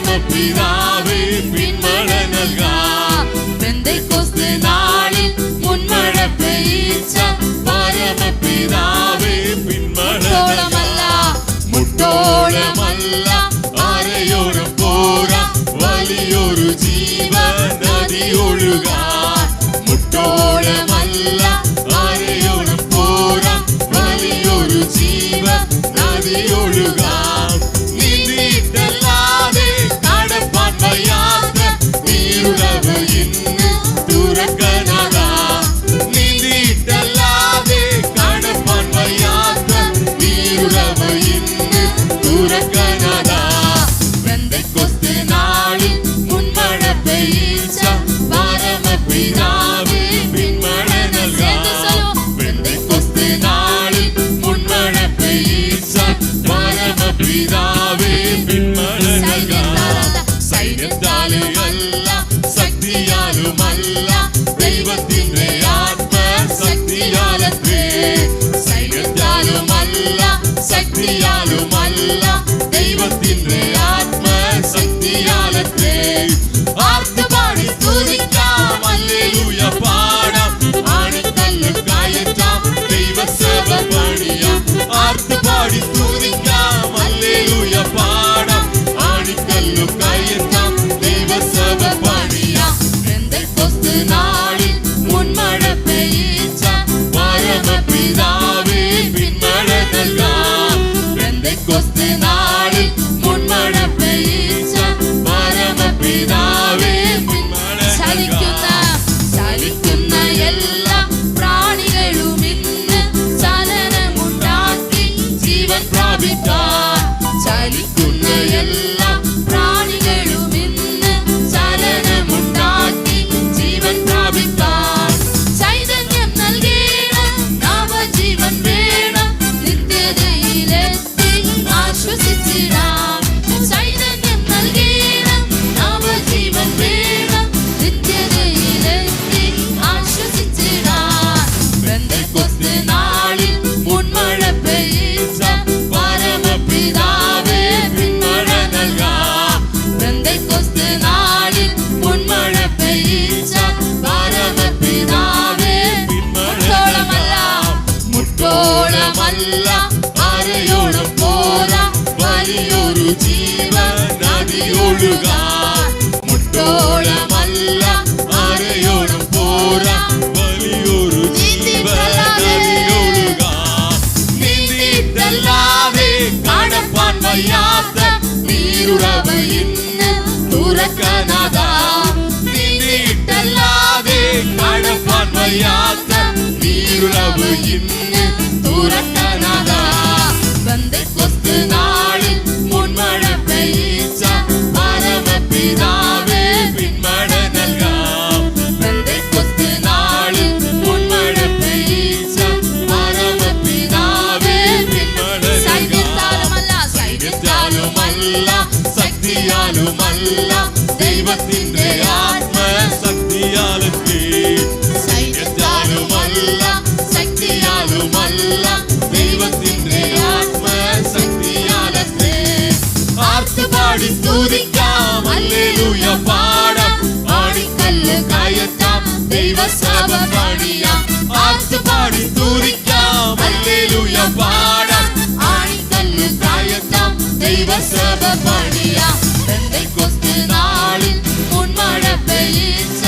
பரம பிதாவே பின்மழை நல்கா. பெந்தை கொஸ்து நாளில் முன்மழை பெய்ச்ச பரம பிதாவே பின்மழமல்ல முட்டோளமல்ல அரையொரு போரா வலியொரு ஜீவ நதி ஒழுகா రహస్యాలు మళ్ళా. അല്ല അരയോട് പോരാ വലിയൊരു ജീവൻ നദിയൊഴുക മുട്ടോളമല്ല അരയോട് പോരാ വലിയൊരു ജീവൻ നദിയൊഴുക നീന്തിയിട്ടല്ലാതെ കടപ്പാൻ വയ്യാത്ത നീരുറവ് ഇന്ന് തുറക്കനതാ നീന്തിയിട്ടല്ലാതെ കടപ്പാൻ വയ്യാത്ത അല്ല ശക്തിയാലുമല്ല ദൈവത്തിന്റെ ആത്മ ശക്തിയാലും സൈന്യത്താലുമല്ല ശക്തിയാലുമല്ല ദൈവത്തിന്റെ ആത്മ ശക്തിയാലേ ആർത്ത് പാടി സ്തുതിക്കാം അല്ലേലൂയ പാടാം ആടിക്കല്ല് കയറ്റാം ദൈവസാപം പാടിയാം ആർത്ത് പാടി സ്തുതിക്കാം അല്ലേലൂയ പാടാം ദൈവ സഭ പണിയ കൊത്തു നാളിൽ മുൻമഴ പെയ്ച്ച